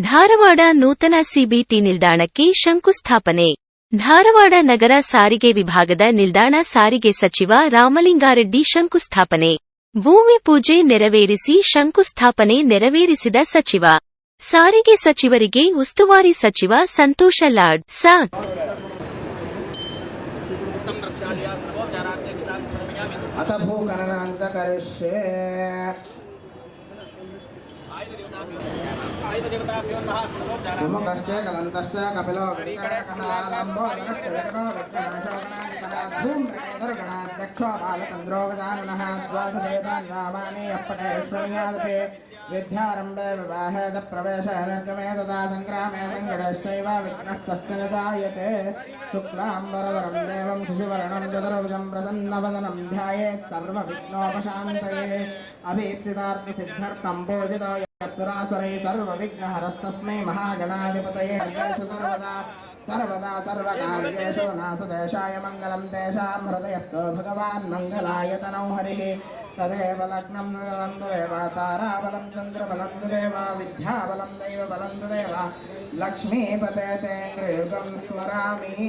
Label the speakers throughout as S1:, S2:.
S1: ಧಾರವಾಡ ನೂತನ ಸಿಬಿಟಿ ನಿಲ್ದಾಣಕ್ಕೆ ಶಂಕುಸ್ಥಾಪನೆ. ಧಾರವಾಡ ನಗರ ಸಾರಿಗೆ ವಿಭಾಗದ ನಿಲ್ದಾಣ ಸಾರಿಗೆ ಸಚಿವ ರಾಮಲಿಂಗಾರೆಡ್ಡಿ ಶಂಕುಸ್ಥಾಪನೆ. ಭೂಮಿ ಪೂಜೆ ನೆರವೇರಿಸಿ ಶಂಕುಸ್ಥಾಪನೆ ನೆರವೇರಿಸಿದ ಸಚಿವ. ಸಾರಿಗೆ ಸಚಿವರಿಗೆ ಉಸ್ತುವಾರಿ ಸಚಿವ ಸಂತೋಷ ಲಾಡ್. ಸಾ
S2: ಅಥ ಭೂ సుముఖశ్చే విద్యారంభే వివాహేద ప్రవేశ నిర్గమే సంగడశ్చైవ విఘ్నస్తస్య జాయతే దేవం శిశువర్ణం చతుర్భుజం ప్రసన్నవదనం ధ్యాయేత్ సర్వ విఘ్నోపశాంతయే సురాసురై సర్వవిఘ్నహరస్తస్మై మహాగణాధిపతయే సర్వదా సర్వదా సర్వకార్యేషు నాసుదేశాయ మంగళం తేషాం హృదయస్థో భగవాన్ మంగళాయతనౌ హరిః. తదేవ లగ్నం తదేవ తారాబలం చంద్రబలం తదేవ విద్యాబలం దైవ బలం తదేవ లక్ష్మీపతే తేంద్రయుగం స్మరామి.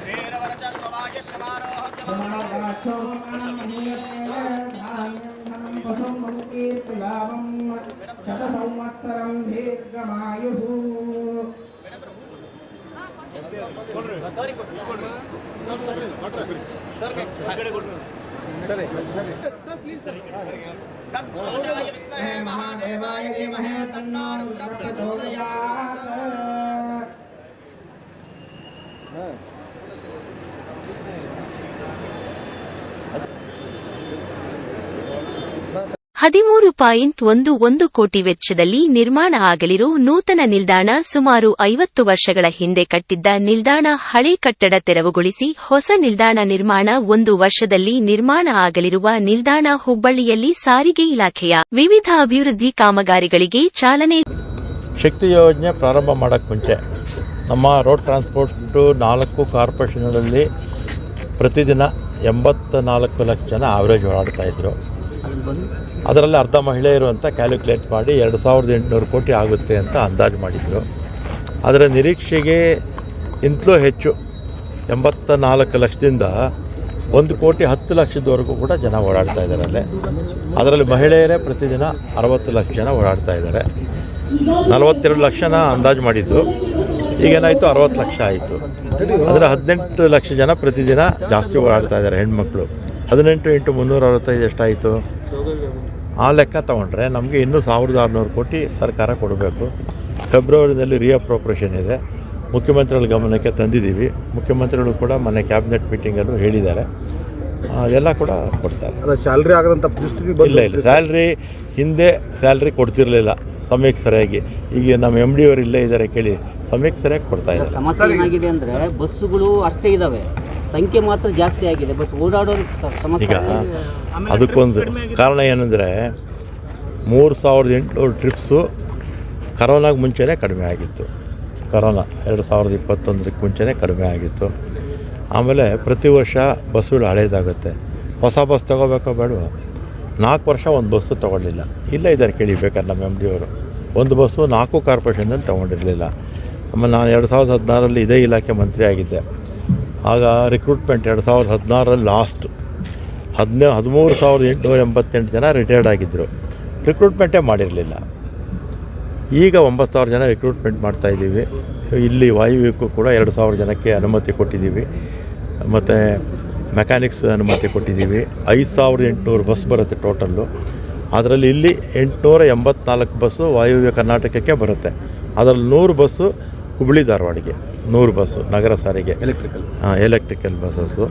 S2: శ్రీరవరచ స్వభాగ్యమానోహ लग्नं तदलं तदेव ताराबलं चन्द्रबलं तदेव विद्याबलं दैवबलं तदेव लक्ष्मीपते तेन्द्रयुगं स्मरामि
S3: श्रीरवरचस्ववाय श्रमारोह
S2: शतसंवत्सरं दीर्घमायुः
S3: तत्पुरुषाय विद्महे महादेवाय धीमहि तन्नो रुद्रः प्रचोदयात्
S1: ಹದಿಮೂರು ಪಾಯಿಂಟ್ ಒಂದು ಒಂದು ಕೋಟಿ ವೆಚ್ಚದಲ್ಲಿ ನಿರ್ಮಾಣ ಆಗಲಿರುವ ನೂತನ ನಿಲ್ದಾಣ ಸುಮಾರು ಐವತ್ತು ವರ್ಷಗಳ ಹಿಂದೆ ಕಟ್ಟಿದ್ದ ನಿಲ್ದಾಣ ಹಳೆ ಕಟ್ಟಡ ತೆರವುಗೊಳಿಸಿ ಹೊಸ ನಿಲ್ದಾಣ ನಿರ್ಮಾಣ ಒಂದು ವರ್ಷದಲ್ಲಿ ನಿರ್ಮಾಣ ಆಗಲಿರುವ ನಿಲ್ದಾಣ ಹುಬ್ಬಳ್ಳಿಯಲ್ಲಿ ಸಾರಿಗೆ ಇಲಾಖೆಯ ವಿವಿಧ ಅಭಿವೃದ್ಧಿ ಕಾಮಗಾರಿಗಳಿಗೆ ಚಾಲನೆ
S4: ಶಕ್ತಿ ಯೋಜನೆ ಪ್ರಾರಂಭ ಮಾಡಕ್ಕೆ ಮುಂಚೆ ನಮ್ಮ ರೋಡ್ ಟ್ರಾನ್ಸ್ಪೋರ್ಟ್ ನಾಲ್ಕು ಕಾರ್ಪೊರೇಷನ್ಗಳಲ್ಲಿ ಪ್ರತಿದಿನ ಎಂಬತ್ತ ನಾಲ್ಕು ಲಕ್ಷ ಜನ ಆವ್ರೇಜ್ ಓಡಾಡ್ತಾಯಿದ್ರು ಅದರಲ್ಲಿ ಅರ್ಧ ಮಹಿಳೆಯರು ಅಂತ ಕ್ಯಾಲ್ಕುಲೇಟ್ ಮಾಡಿ ಎರಡು ಸಾವಿರದ ಎಂಟುನೂರು ಕೋಟಿ ಆಗುತ್ತೆ ಅಂತ ಅಂದಾಜು ಮಾಡಿದರು. ಅದರ ನಿರೀಕ್ಷೆಗೆ ಇಂತಲೂ ಹೆಚ್ಚು ಎಂಬತ್ತ ನಾಲ್ಕು ಲಕ್ಷದಿಂದ ಒಂದು ಕೋಟಿ ಹತ್ತು ಲಕ್ಷದವರೆಗೂ ಕೂಡ ಜನ ಓಡಾಡ್ತಾ ಇದ್ದಾರೆ ಅಲ್ಲೇ. ಅದರಲ್ಲಿ ಮಹಿಳೆಯರೇ ಪ್ರತಿದಿನ ಅರವತ್ತು ಲಕ್ಷ ಜನ ಓಡಾಡ್ತಾ ಇದ್ದಾರೆ. ನಲವತ್ತೆರಡು ಲಕ್ಷನ ಅಂದಾಜು ಮಾಡಿದ್ದು. ಈಗೇನಾಯಿತು ಅರವತ್ತು ಲಕ್ಷ ಆಯಿತು. ಅಂದರೆ ಹದಿನೆಂಟು ಲಕ್ಷ ಜನ ಪ್ರತಿದಿನ ಜಾಸ್ತಿ ಓಡಾಡ್ತಾ ಇದ್ದಾರೆ ಹೆಣ್ಮಕ್ಳು. ಹದಿನೆಂಟು ಇಂಟು ಮುನ್ನೂರ ಅರವತ್ತೈದು ಎಷ್ಟಾಯಿತು? ಆ ಲೆಕ್ಕ ತೊಗೊಂಡ್ರೆ ನಮಗೆ ಇನ್ನೂ ಸಾವಿರದ ಆರುನೂರು ಕೋಟಿ ಸರ್ಕಾರ ಕೊಡಬೇಕು. ಫೆಬ್ರವರಿನಲ್ಲಿ ರಿಅಪ್ರೋಪ್ರೇಷನ್ ಇದೆ. ಮುಖ್ಯಮಂತ್ರಿಗಳ ಗಮನಕ್ಕೆ ತಂದಿದ್ದೀವಿ. ಮುಖ್ಯಮಂತ್ರಿಗಳು ಕೂಡ ಮೊನ್ನೆ ಕ್ಯಾಬಿನೆಟ್ ಮೀಟಿಂಗಲ್ಲೂ ಹೇಳಿದ್ದಾರೆ. ಅದೆಲ್ಲ ಕೂಡ ಕೊಡ್ತಾರೆ.
S5: ಸ್ಯಾಲ್ರಿ ಆಗದಂಥ ಪರಿಸ್ಥಿತಿ
S4: ಇಲ್ಲ ಇಲ್ಲ. ಸ್ಯಾಲ್ರಿ ಹಿಂದೆ ಸ್ಯಾಲ್ರಿ ಕೊಡ್ತಿರಲಿಲ್ಲ. ಸಮಯಕ್ಕೆ ಸರಿಯಾಗಿ. ಈಗ ನಮ್ಮ ಎಂ ಡಿ ಅವರು ಇಲ್ಲೇ ಇದ್ದಾರೆ ಕೇಳಿ ಸಮಯಕ್ಕೆ ಸರಿಯಾಗಿ ಕೊಡ್ತಾ ಇದ್ದಾರೆ.
S6: ಸಮಸ್ಯೆ ಏನಾಗಿದೆ ಅಂದ್ರೆ ಬಸ್ಸುಗಳು ಅಷ್ಟೇ ಇದಾವೆ. ಸಂಖ್ಯೆ ಮಾತ್ರ ಜಾಸ್ತಿ ಆಗಿದೆ ಬಟ್ ಓಡಾಡೋರು ಸಮಸ್ಯೆ
S4: ಈಗ ಅದಕ್ಕೊಂದು ಕಾರಣ ಏನಂದರೆ ಮೂರು ಸಾವಿರದ ಎಂಟುನೂರು ಟ್ರಿಪ್ಸು ಕರೋನಾಗೆ ಮುಂಚೆನೇ ಕಡಿಮೆ ಆಗಿತ್ತು. ಕರೋನಾ ಎರಡು ಸಾವಿರದ ಇಪ್ಪತ್ತೊಂದಕ್ಕೆ ಮುಂಚೆನೇ ಕಡಿಮೆ ಆಗಿತ್ತು. ಆಮೇಲೆ ಪ್ರತಿ ವರ್ಷ ಬಸ್ಸುಗಳು ಹಳೇದಾಗುತ್ತೆ. ಹೊಸ ಬಸ್ ತೊಗೋಬೇಕೋ ಬೇಡ ನಾಲ್ಕು ವರ್ಷ ಒಂದು ಬಸ್ಸು ತೊಗೊಳ್ಳಿಲ್ಲ ಇಲ್ಲೇ ಇದ್ದಾರೆ ಕೇಳಿಬೇಕಾರೆ ನಮ್ಮ ಎಂ ಡಿ ಅವರು. ಒಂದು ಬಸ್ಸು ನಾಲ್ಕು ಕಾರ್ಪೊರೇಷನಲ್ಲಿ ತೊಗೊಂಡಿರಲಿಲ್ಲ. ಆಮೇಲೆ ನಾನು ಎರಡು ಸಾವಿರದ ಹದಿನಾರರಲ್ಲಿ ಇದೇ ಇಲಾಖೆ ಮಂತ್ರಿ ಆಗಿದ್ದೆ ಆಗ ರಿಕ್ರೂಟ್ಮೆಂಟ್ ಎರಡು ಸಾವಿರದ ಹದಿನಾರರಲ್ಲಿ ಲಾಸ್ಟ್ ಹದಿನೇ, ಹದಿಮೂರು ಸಾವಿರದ ಎಂಟುನೂರ ಎಂಬತ್ತೆಂಟು ಜನ ರಿಟೈರ್ಡ್ ಆಗಿದ್ದರು ರಿಕ್ರೂಟ್ಮೆಂಟೇ ಮಾಡಿರಲಿಲ್ಲ. ಈಗ ಒಂಬತ್ತು ಸಾವಿರ ಜನ ರಿಕ್ರೂಟ್ಮೆಂಟ್ ಮಾಡ್ತಾಯಿದ್ದೀವಿ ಇಲ್ಲಿ ವಾಯುವ್ಯಕ್ಕೂ ಕೂಡ ಎರಡು ಸಾವಿರ ಜನಕ್ಕೆ ಅನುಮತಿ ಕೊಟ್ಟಿದ್ದೀವಿ. ಮತ್ತು ಮೆಕ್ಯಾನಿಕ್ಸ್ ಅನುಮತಿ ಕೊಟ್ಟಿದ್ದೀವಿ. ಐದು ಸಾವಿರದ ಎಂಟುನೂರು ಬಸ್ ಬರುತ್ತೆ ಟೋಟಲ್ಲು ಅದರಲ್ಲಿ ಇಲ್ಲಿ ಎಂಟುನೂರ ಎಂಬತ್ನಾಲ್ಕು ಬಸ್ಸು ವಾಯುವ್ಯ ಕರ್ನಾಟಕಕ್ಕೆ ಬರುತ್ತೆ. ಅದರಲ್ಲಿ ನೂರು ಬಸ್ಸು ಹುಬ್ಬಳ್ಳಿ ಧಾರವಾಡಿಗೆ. ನೂರು ಬಸ್ಸು ನಗರ ಸಾರಿಗೆ.
S5: ಎಲೆಕ್ಟ್ರಿಕಲ್
S4: ಹಾಂ ಎಲೆಕ್ಟ್ರಿಕಲ್ ಬಸ್ಸಸ್ಸು.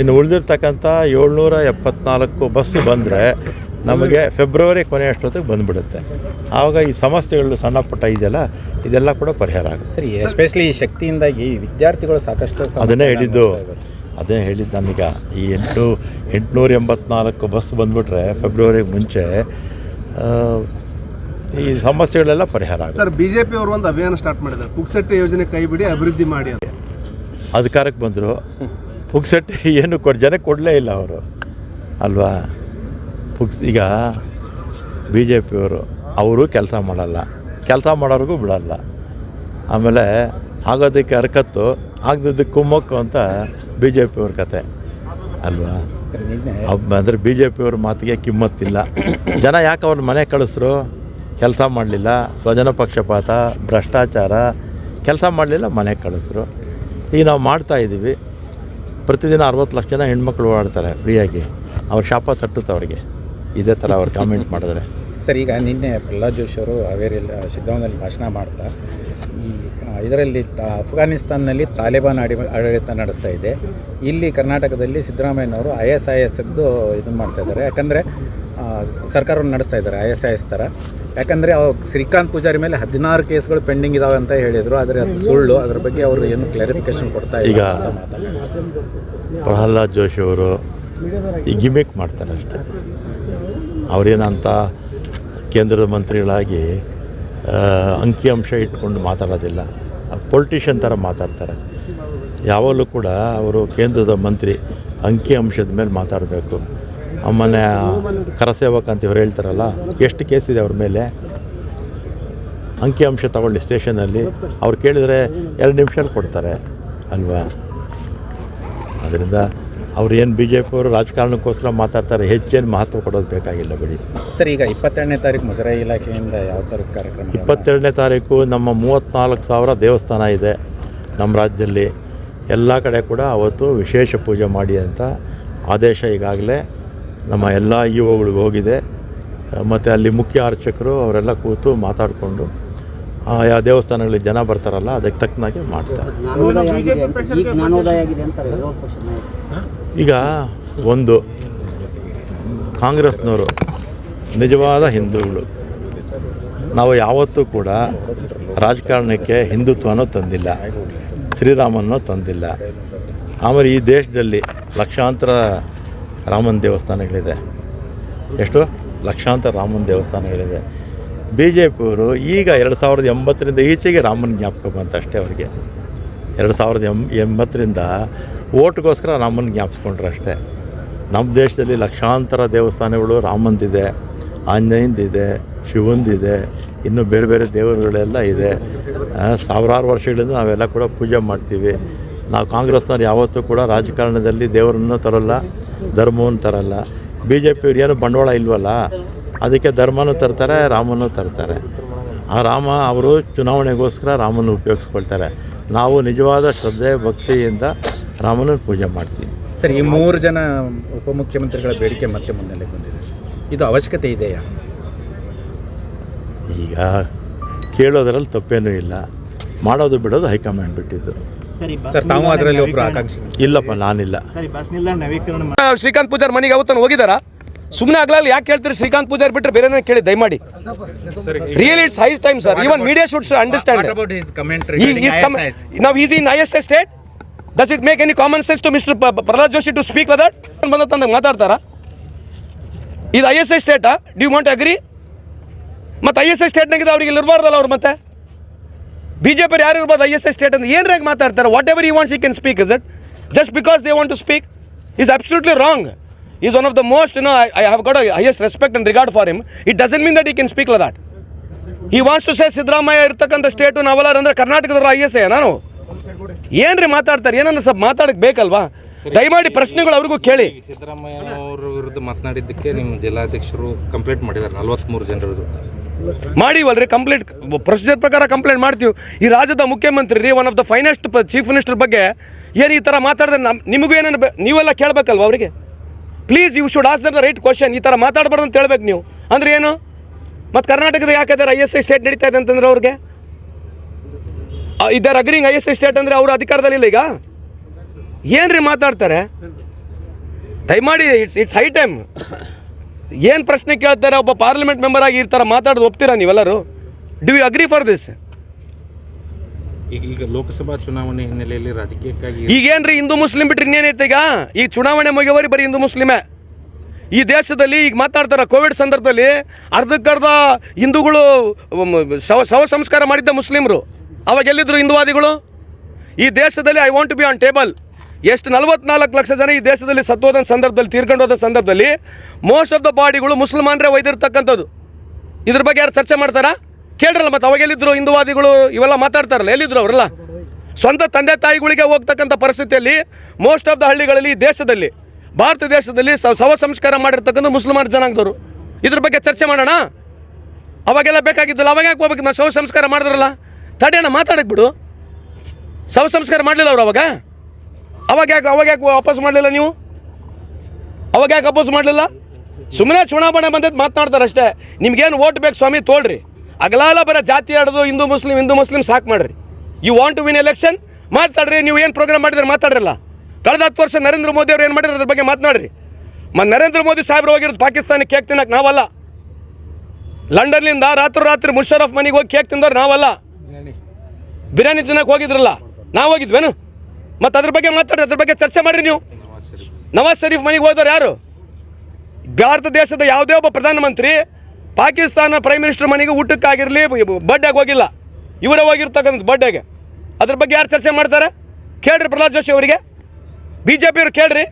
S4: ಇನ್ನು ಉಳಿದಿರ್ತಕ್ಕಂಥ ಏಳ್ನೂರ ಎಪ್ಪತ್ನಾಲ್ಕು ಬಸ್ಸು ಬಂದರೆ ನಮಗೆ ಫೆಬ್ರವರಿ ಕೊನೆಯ ಅಷ್ಟೊತ್ತಿಗೆ ಬಂದುಬಿಡುತ್ತೆ. ಆವಾಗ ಈ ಸಮಸ್ಯೆಗಳು ಸಣ್ಣ ಪುಟ್ಟ ಇದೆಯಲ್ಲ ಇದೆಲ್ಲ ಕೂಡ ಪರಿಹಾರ ಆಗುತ್ತೆ.
S5: ಸರಿ ಎಸ್ಪೆಷಲಿ ಈ ಶಕ್ತಿಯಿಂದಾಗಿ ವಿದ್ಯಾರ್ಥಿಗಳು ಸಾಕಷ್ಟು
S4: ಅದನ್ನೇ ಹೇಳಿದ್ದು. ಅದೇ ಹೇಳಿದ್ದು ನನಗೆ ಈ ಎಂಟು ಎಂಟುನೂರ ಎಂಬತ್ನಾಲ್ಕು ಬಸ್ ಬಂದುಬಿಟ್ರೆ ಫೆಬ್ರವರಿಗೆ ಮುಂಚೆ ಈ ಸಮಸ್ಯೆಗಳೆಲ್ಲ ಪರಿಹಾರ ಆಗುತ್ತೆ.
S7: ಸರ್ ಬಿಜೆಪಿ ಅವರು ಒಂದು ಅಭಿಯಾನ ಸ್ಟಾರ್ಟ್ ಮಾಡಿದ್ದಾರೆ. ಪುಕ್ಸಟ್ಟೆ ಯೋಜನೆ ಕೈ ಬಿಡಿ ಅಭಿವೃದ್ಧಿ ಮಾಡಿ ಅಂತ.
S4: ಅಧಿಕಾರಕ್ಕೆ ಬಂದರು. ಪುಕ್ಸಟ್ಟೆ ಏನು ಕೊಡ್ ಜನಕ್ಕೆ ಕೊಡಲೇ ಇಲ್ಲ ಅವರು. ಅಲ್ವಾ? ಪುಕ್ಸ್ ಈಗ ಬಿ ಜೆ ಪಿಯವರು ಅವರು ಕೆಲಸ ಮಾಡಲ್ಲ. ಕೆಲಸ ಮಾಡೋರಿಗೂ ಬಿಡಲ್ಲ. ಆಮೇಲೆ ಆಗೋದಕ್ಕೆ ಹರಕತ್ತು ಆಗದಿದ್ದಕ್ಕೆ ಕುಮ್ಮಕ್ಕು ಅಂತ ಬಿ ಜೆ ಪಿಯವ್ರ ಕತೆ. ಅಲ್ವಾ? ಅಂದರೆ ಬಿ ಜೆ ಪಿಯವ್ರ ಮಾತಿಗೆ ಕಿಮ್ಮತ್ತಿಲ್ಲ. ಜನ ಯಾಕೆ ಅವ್ರ ಮನೆ ಕಳಿಸ್ರು? ಕೆಲಸ ಮಾಡಲಿಲ್ಲ, ಸ್ವಜನ ಪಕ್ಷಪಾತ, ಭ್ರಷ್ಟಾಚಾರ, ಕೆಲಸ ಮಾಡಲಿಲ್ಲ ಮನೆಗೆ ಕಳಿಸ್ರು. ಈಗ ನಾವು ಮಾಡ್ತಾ ಇದ್ದೀವಿ. ಪ್ರತಿದಿನ ಅರವತ್ತು ಲಕ್ಷ ಜನ ಹೆಣ್ಮಕ್ಳು ಓಡಾಡ್ತಾರೆ ಫ್ರೀಯಾಗಿ. ಅವ್ರ ಶಾಪ ತಟ್ಟುತ್ತೆ ಅವ್ರಿಗೆ. ಇದೇ ಥರ ಅವ್ರು ಕಾಮೆಂಟ್ ಮಾಡಿದ್ರೆ.
S5: ಸರ್, ಈಗ ನಿನ್ನೆ ಪ್ರಹ್ಲಾದ್ ಜೋಶಿ ಅವರು ಹಾವೇರಿಯಲ್ಲಿ ಸಿದ್ಧಾಂತದಲ್ಲಿ ಭಾಷಣ ಮಾಡ್ತಾ, ಈ ಇದರಲ್ಲಿ ಅಫ್ಘಾನಿಸ್ತಾನ್ನಲ್ಲಿ ತಾಲಿಬಾನ್ ಆಡಿ, ಆಡಳಿತ ನಡೆಸ್ತಾ ಇದೆ. ಇಲ್ಲಿ ಕರ್ನಾಟಕದಲ್ಲಿ ಸಿದ್ದರಾಮಯ್ಯನವರು ಐ ಎಸ್ ಐ ಎಸ್ ಎದ್ದು ಇದನ್ನು ಮಾಡ್ತಾ ಇದ್ದಾರೆ. ಯಾಕಂದರೆ ಸರ್ಕಾರವನ್ನು ನಡೆಸ್ತಾ ಇದ್ದಾರೆ, ಐ ಎಸ್ ಐ ಎಸ್ ಥರ. ಯಾಕಂದರೆ ಶ್ರೀಕಾಂತ್ ಪೂಜಾರಿ ಮೇಲೆ ಹದಿನಾರು ಕೇಸ್ಗಳು ಪೆಂಡಿಂಗ್ ಇದಾವೆ ಅಂತ ಹೇಳಿದರು ಆದರೆ ಅದು ಸುಳ್ಳು. ಅದರ ಬಗ್ಗೆ ಅವರು ಏನು ಕ್ಲಾರಿಫಿಕೇಶನ್ ಕೊಡ್ತಾ
S4: ಈಗ. ಪ್ರಹ್ಲಾದ್ ಜೋಶಿ ಅವರು ಈ ಗಿಮಿಕ್ ಮಾಡ್ತಾರೆ ಅಷ್ಟೇ. ಅವರೇನಂತ ಕೇಂದ್ರದ ಮಂತ್ರಿಗಳಾಗಿ ಅಂಕಿಅಂಶ ಇಟ್ಕೊಂಡು ಮಾತಾಡೋದಿಲ್ಲ. ಪೊಲಿಟಿಷಿಯನ್ ಥರ ಮಾತಾಡ್ತಾರೆ. ಯಾವಾಗಲೂ ಕೂಡ ಅವರು ಕೇಂದ್ರದ ಮಂತ್ರಿ ಅಂಕಿಅಂಶದ ಮೇಲೆ ಮಾತಾಡಬೇಕು. ಮೊನ್ನೆ ಕರಸೇವಕ ಅಂತ ಇವ್ರು ಹೇಳ್ತಾರಲ್ಲ ಎಷ್ಟು ಕೇಸ್ ಇದೆ ಅವ್ರ ಮೇಲೆ? ಅಂಕಿಅಂಶ ತಗೊಳ್ಳಿ ಸ್ಟೇಷನಲ್ಲಿ. ಅವ್ರು ಕೇಳಿದರೆ ಎರಡು ನಿಮಿಷದಲ್ಲಿ ಕೊಡ್ತಾರೆ ಅಲ್ವಾ? ಅದರಿಂದ ಅವ್ರು ಏನು ಬಿ ಜೆ ಪಿಯವರು ರಾಜಕಾರಣಕ್ಕೋಸ್ಕರ ಮಾತಾಡ್ತಾರೆ ಹೆಚ್ಚೇನು ಮಹತ್ವ ಕೊಡೋದು ಬೇಕಾಗಿಲ್ಲ ಬಿಡಿ.
S5: ಸರ್ ಈಗ ಇಪ್ಪತ್ತೆರಡನೇ ತಾರೀಕು ಮುಜರಾಯಿ ಇಲಾಖೆಯಿಂದ ಯಾವ ಥರದ ಕಾರ್ಯಕ್ರಮ?
S4: ಇಪ್ಪತ್ತೆರಡನೇ ತಾರೀಕು ನಮ್ಮ ಮೂವತ್ತ್ನಾಲ್ಕು ಸಾವಿರ ದೇವಸ್ಥಾನ ಇದೆ ನಮ್ಮ ರಾಜ್ಯದಲ್ಲಿ. ಎಲ್ಲ ಕಡೆ ಕೂಡ ಅವತ್ತು ವಿಶೇಷ ಪೂಜೆ ಮಾಡಿ ಅಂತ ಆದೇಶ ಈಗಾಗಲೇ ನಮ್ಮ ಎಲ್ಲ ಇ ಒಗಳಿಗೆ ಹೋಗಿದೆ. ಮತ್ತು ಅಲ್ಲಿ ಮುಖ್ಯ ಅರ್ಚಕರು ಅವರೆಲ್ಲ ಕೂತು ಮಾತಾಡಿಕೊಂಡು ಯಾವ ದೇವಸ್ಥಾನಗಳಲ್ಲಿ ಜನ ಬರ್ತಾರಲ್ಲ ಅದಕ್ಕೆ ತಕ್ಕನಾಗೆ ಮಾಡ್ತಾರೆ.
S6: ಈಗ
S4: ಒಂದು ಕಾಂಗ್ರೆಸ್ನವರು ನಿಜವಾದ ಹಿಂದೂಗಳು. ನಾವು ಯಾವತ್ತೂ ಕೂಡ ರಾಜಕಾರಣಕ್ಕೆ ಹಿಂದುತ್ವನೂ ತಂದಿಲ್ಲ ಶ್ರೀರಾಮನೂ ತಂದಿಲ್ಲ. ಆಮೇಲೆ ಈ ದೇಶದಲ್ಲಿ ಲಕ್ಷಾಂತರ ರಾಮನ ದೇವಸ್ಥಾನಗಳಿದೆ. ಎಷ್ಟು? ಲಕ್ಷಾಂತರ ರಾಮನ ದೇವಸ್ಥಾನಗಳಿದೆ. ಬಿ ಜೆ ಪಿಯವರು ಈಗ ಎರಡು ಸಾವಿರದ ಎಂಬತ್ತರಿಂದ ಈಚೆಗೆ ರಾಮನ ಜ್ಞಾಪಕ ಬಂತು ಅಷ್ಟೇ ಅವರಿಗೆ. ಎರಡು ಸಾವಿರದ ಎಂ, ಎಂಬತ್ತರಿಂದ ಓಟ್ಗೋಸ್ಕರ ರಾಮನ ಜ್ಞಾಪಿಸ್ಕೊಂಡ್ರು ಅಷ್ಟೇ. ನಮ್ಮ ದೇಶದಲ್ಲಿ ಲಕ್ಷಾಂತರ ದೇವಸ್ಥಾನಗಳು ರಾಮಂದಿದೆ, ಆಂಜನೇಯಂದಿದೆ, ಶಿವಂದಿದೆ, ಇನ್ನು ಬೇರೆ ಬೇರೆ ದೇವರುಗಳೆಲ್ಲ ಇದೆ. ಸಾವಿರಾರು ವರ್ಷಗಳಿಂದ ನಾವೆಲ್ಲ ಕೂಡ ಪೂಜೆ ಮಾಡ್ತೀವಿ. ನಾವು ಕಾಂಗ್ರೆಸ್ನವ್ರು ಯಾವತ್ತೂ ಕೂಡ ರಾಜಕಾರಣದಲ್ಲಿ ದೇವರನ್ನು ತರಲ್ಲ. ಧರ್ಮವನ್ನು ತರಲ್ಲ ಬಿ ಜೆ ಪಿಯವ್ರು ಏನು ಬಂಡವಾಳ ಇಲ್ವಲ್ಲ? ಅದಕ್ಕೆ ಧರ್ಮನೂ ತರ್ತಾರೆ ರಾಮನೂ ತರ್ತಾರೆ. ಆ ರಾಮ ಅವರು ಚುನಾವಣೆಗೋಸ್ಕರ ರಾಮನ ಉಪಯೋಗಿಸ್ಕೊಳ್ತಾರೆ. ನಾವು ನಿಜವಾದ ಶ್ರದ್ಧೆ ಭಕ್ತಿಯಿಂದ ರಾಮನ ಪೂಜೆ ಮಾಡ್ತೀವಿ.
S5: ಸರ್ ಈ ಮೂರು ಜನ ಉಪಮುಖ್ಯಮಂತ್ರಿಗಳ ಬೇಡಿಕೆ ಮತ್ತೆ ಮುನ್ನೆಲೆಗೆ ಬಂದಿದೆ ಇದು ಅವಶ್ಯಕತೆ ಇದೆಯಾ?
S4: ಈಗ ಕೇಳೋದ್ರಲ್ಲಿ ತಪ್ಪೇನೂ ಇಲ್ಲ. ಮಾಡೋದು ಬಿಡೋದು ಹೈಕಮಾಂಡ್ ಬಿಟ್ಟಿದ್ದು.
S5: ಸರ್ ತಾವು ಅದರಲ್ಲಿ ಒಬ್ಬರು ಆಕಾಂಕ್ಷಿ.
S4: ಇಲ್ಲಪ್ಪ ನಾನಿಲ್ಲ.
S8: ಶ್ರೀಕಾಂತ್ ಪೂಜಾರ್ ಮನೆಗೆ ಅವತ್ತನ್ನು ಹೋಗಿದಾರಾ ಸುಮ್ಮನೆ ಆಗ್ಲಲ್ಲಿ ಯಾಕೆ ಹೇಳ್ತೀರಿ ಶ್ರೀಕಾಂತ್ ಪೂಜಾರ್ ಬಿಟ್ಟರೆ ಬೇರೆ ಕೇಳಿ ದಯಮಾಡಿ. Real it's high time sir even media should understand ನಾವು is in I S S state does it make any common sense to mister Prahlad Joshi to speak that ತಂದ ಮಾತಾಡ್ತಾರಾ? ಇದು ಐ ಎಸ್ ಐ ಸ್ಟೇಟಾ do you want agri ಮತ್ತೆ I S I ಸ್ಟೇಟ್ನಾಗಿದೆ ಅವ್ರಿಗೆ ಇಲ್ಲಿರಬಾರ್ದಲ್ಲ ಅವ್ರು ಮತ್ತೆ? ಬಿ ಜೆ ಪಿ ಯಾರು ಇರ್ಬೋದು ಐ ಎಸ್ ಎಸ್ ಸ್ಟೇಟ್ ಅಂತ ಏನ್ರಾಗ ಮಾತಾಡ್ತಾರೆ? Whatever you wants you can speak is it just because they want to speak is absolutely wrong is one of the most no I have got highest respect and regard for him it doesn't mean that he can speak ಲ that he wants to say Siddaramaiah ಇರ್ತಕ್ಕಂಥ state ನಾವೆಲ್ಲ ಅಂದ್ರೆ ಕರ್ನಾಟಕದವರು I S A ನಾನು? ಏನ್ರಿ ಮಾತಾಡ್ತಾರೆ? ಏನನ್ನ ಸ್ವಲ್ಪ ಮಾತಾಡಕ್ಕೆ ಬೇಕಲ್ವಾ? ದಯಮಾಡಿ ಪ್ರಶ್ನೆಗಳು ಅವ್ರಿಗೂ ಕೇಳಿ.
S9: ಸಿದ್ದರಾಮಯ್ಯ ಅವರ ವಿರುದ್ಧ ಮಾತನಾಡಿದ್ದಕ್ಕೆ ನಿಮ್ಮ ಜಿಲ್ಲಾಧ್ಯಕ್ಷರು ಕಂಪ್ಲೇಂಟ್ ಮಾಡಿದ್ದಾರೆ ನಲ್ವತ್ತ್ಮೂರು ಜನರ ವಿರುದ್ಧ
S8: ಮಾಡಿವಲ್ರಿ ಕಂಪ್ಲೇಂಟ್ ಪ್ರೊಸೀಜರ್ ಪ್ರಕಾರ ಕಂಪ್ಲೇಂಟ್ ಮಾಡ್ತೀವಿ. ಈ ರಾಜ್ಯದ ಮುಖ್ಯಮಂತ್ರಿ ರೀ one of the finest chief minister ಬಗ್ಗೆ ಏನು ಈ ಥರ ಮಾತಾಡಿದ್ರೆ ನಮ್ಮ ನಿಮಗೂ ಏನೇನು ನೀವೆಲ್ಲ ಕೇಳಬೇಕಲ್ವ ಅವರಿಗೆ? Please you should ask the right question ಈ ಥರ ಮಾತಾಡಬಾರ್ದು ಅಂತ ಹೇಳ್ಬೇಕು ನೀವು. ಅಂದ್ರೆ ಏನು? ಮತ್ತು ಕರ್ನಾಟಕದ ಯಾಕಂದ್ರೆ ಐ ಎಸ್ ಐ ಸ್ಟೇಟ್ ನಡೀತಾ ಇದೆ ಅಂತಂದ್ರೆ ಅವ್ರಿಗೆ? ಇದರ agreeing I S I state ಅಂದರೆ ಅವರು ಅಧಿಕಾರದಲ್ಲಿಲ್ಲ ಈಗ? ಏನ್ರಿ ಮಾತಾಡ್ತಾರೆ? ದಯಮಾಡಿ ಇಟ್ಸ್ ಇಟ್ಸ್ ಹೈ ಟೈಮ್ ಏನು ಪ್ರಶ್ನೆ ಕೇಳ್ತಾರೆ ಒಬ್ಬ ಪಾರ್ಲಿಮೆಂಟ್ ಮೆಂಬರ್ ಆಗಿ ಇರ್ತಾರೆ ಥರ ಮಾತಾಡೋದು ಒಪ್ತೀರಾ ನೀವೆಲ್ಲರೂ? Do you agree for this
S9: ಈಗ ಲೋಕಸಭಾ ಚುನಾವಣೆ ಹಿನ್ನೆಲೆಯಲ್ಲಿ ರಾಜಕೀಯಕ್ಕಾಗಿ
S8: ಈಗೇನ್ರಿ ಹಿಂದೂ ಮುಸ್ಲಿಂ ಬಿಟ್ರೆ ಇನ್ನೇನೈತೆ ಈಗ? ಈಗ ಚುನಾವಣೆ ಮುಗಿಯವರಿ ಬರೀ ಹಿಂದೂ ಮುಸ್ಲಿಮೇ. ಈ ದೇಶದಲ್ಲಿ ಈಗ ಮಾತಾಡ್ತಾರೆ ಕೋವಿಡ್ ಸಂದರ್ಭದಲ್ಲಿ ಅರ್ಧಕ್ಕರ್ಧ ಹಿಂದೂಗಳು ಶವ ಶವ ಸಂಸ್ಕಾರ ಮಾಡಿದ್ದ ಮುಸ್ಲಿಮರು. ಅವಾಗ ಎಲ್ಲಿದ್ರು ಹಿಂದೂವಾದಿಗಳು? ಈ ದೇಶದಲ್ಲಿ I want to be on table ಎಷ್ಟು ನಲವತ್ನಾಲ್ಕು ಲಕ್ಷ ಜನ ಈ ದೇಶದಲ್ಲಿ ಸತ್ತೋದ ಸಂದರ್ಭದಲ್ಲಿ, ತೀರ್ಕೊಂಡು ಹೋದ ಸಂದರ್ಭದಲ್ಲಿ ಮೋಸ್ಟ್ ಆಫ್ ದ ಬಾಡಿಗಳು ಮುಸಲ್ಮಾನರೇ ಒಯ್ದಿರ್ತಕ್ಕಂಥದ್ದು. ಇದ್ರ ಬಗ್ಗೆ ಯಾರು ಚರ್ಚೆ ಮಾಡ್ತಾರಾ? ಕೇಳ್ರಲ್ಲ ಮತ್ತು ಅವಾಗ ಹಿಂದುವಾದಿಗಳು ಇವೆಲ್ಲ ಮಾತಾಡ್ತಾರಲ್ಲ, ಎಲ್ಲಿದ್ರು ಅವರೆಲ್ಲ? ಸ್ವಂತ ತಂದೆ ತಾಯಿಗಳಿಗೆ ಹೋಗ್ತಕ್ಕಂಥ ಪರಿಸ್ಥಿತಿಯಲ್ಲಿ ಮೋಸ್ಟ್ ಆಫ್ ದ ಹಳ್ಳಿಗಳಲ್ಲಿ ಈ ದೇಶದಲ್ಲಿ, ಭಾರತ ದೇಶದಲ್ಲಿ ಸವ ಸಂಸ್ಕಾರ ಮಾಡಿರ್ತಕ್ಕಂಥ ಮುಸಲ್ಮಾನ ಜನಾಂಗದವರು. ಇದ್ರ ಬಗ್ಗೆ ಚರ್ಚೆ ಮಾಡೋಣ? ಅವಾಗೆಲ್ಲ ಬೇಕಾಗಿದ್ದಲ್ಲ, ಅವಾಗ ಯಾಕೆ ಹೋಗ್ಬೇಕು? ನಾವು ಶವ ಸಂಸ್ಕಾರ ಮಾಡಿದ್ರಲ್ಲ? ತಡೆಯೋಣ ಮಾತಾಡಕ್ಕೆ ಬಿಡು. ಶವ ಸಂಸ್ಕಾರ ಮಾಡಲಿಲ್ಲ ಅವರು ಅವಾಗ? ಅವಾಗ ಯಾಕೆ ಅವಾಗ ಯಾಕೆ ವಾಪಸ್ ಮಾಡಲಿಲ್ಲ ನೀವು? ಅವಾಗ ಯಾಕೆ ವಾಪಸ್ ಮಾಡಲಿಲ್ಲ? ಸುಮ್ಮನೆ ಚುನಾವಣೆ ಬಂದದ್ದು ಮಾತನಾಡ್ತಾರೆ ಅಷ್ಟೇ. ನಿಮ್ಗೇನು ಓಟ್ ಬೇಕು ಸ್ವಾಮಿ ತೋಳ್ರಿ. ಅಗಲಾಲ ಬರೋ ಜಾತಿ ಆಡೋದು ಹಿಂದೂ ಮುಸ್ಲಿಂ ಹಿಂದೂ ಮುಸ್ಲಿಂ ಸಾಕು ಮಾಡ್ರಿ. You want to win election ಮಾತಾಡ್ರಿ ನೀವು ಏನು ಪ್ರೋಗ್ರಾಮ್ ಮಾಡಿದ್ರೆ ಮಾತಾಡ್ರಲ್ಲ. ಕಳೆದ ಹತ್ತು ವರ್ಷ ನರೇಂದ್ರ ಮೋದಿ ಅವ್ರು ಏನು ಮಾಡಿದ್ರು ಅದ್ರ ಬಗ್ಗೆ ಮಾತನಾಡ್ರಿ. ಮತ್ತು ನರೇಂದ್ರ ಮೋದಿ ಸಾಹೇಬ್ರು ಹೋಗಿರೋದು ಪಾಕಿಸ್ತಾನಕ್ಕೆ ಕೇಕ್ ತಿನ್ನಕ್ಕೆ ನಾವಲ್ಲ. ಲಂಡನ್ನಿಂದ ರಾತ್ರಿ ರಾತ್ರಿ ಮುಷರಫ್ ಮನೆಗೆ ಹೋಗಿ ಕೇಕ್ ತಿಂದವ್ರು ನಾವಲ್ಲ. ಬಿರಿಯಾನಿ. ತಿನ್ನಕ್ಕೆ ಹೋಗಿದ್ರಲ್ಲ. ನಾವು ಹೋಗಿದ್ವೇನು? ಮತ್ತು ಅದ್ರ ಬಗ್ಗೆ ಮಾತಾಡ್ರಿ, ಅದ್ರ ಬಗ್ಗೆ ಚರ್ಚೆ ಮಾಡಿರಿ ನೀವು. ನವಾಜ್ ಶರೀಫ್ ಮನೆಗೆ ಹೋದವ್ರು ಯಾರು? ಭಾರತ ದೇಶದ ಯಾವುದೇ ಒಬ್ಬ ಪ್ರಧಾನಮಂತ್ರಿ ಪಾಕಿಸ್ತಾನ ಪ್ರೈಮ್ ಮಿನಿಸ್ಟರ್ ಮನೆಗೆ ಊಟಕ್ಕಾಗಿರಲಿ ಬರ್ಡೇಗೆ ಹೋಗಿಲ್ಲ. ಇವರೇ ಹೋಗಿರ್ತಕ್ಕಂಥ ಬಡ್ಡೆಗೆ ಅದ್ರ ಬಗ್ಗೆ ಯಾರು ಚರ್ಚೆ ಮಾಡ್ತಾರೆ? ಕೇಳ್ರಿ ಪ್ರಹ್ಲಾದ್ ಜೋಶಿ ಅವರಿಗೆ. ಬಿ ಜೆ ಪಿಯವ್ರು ಕೇಳ್ರಿ.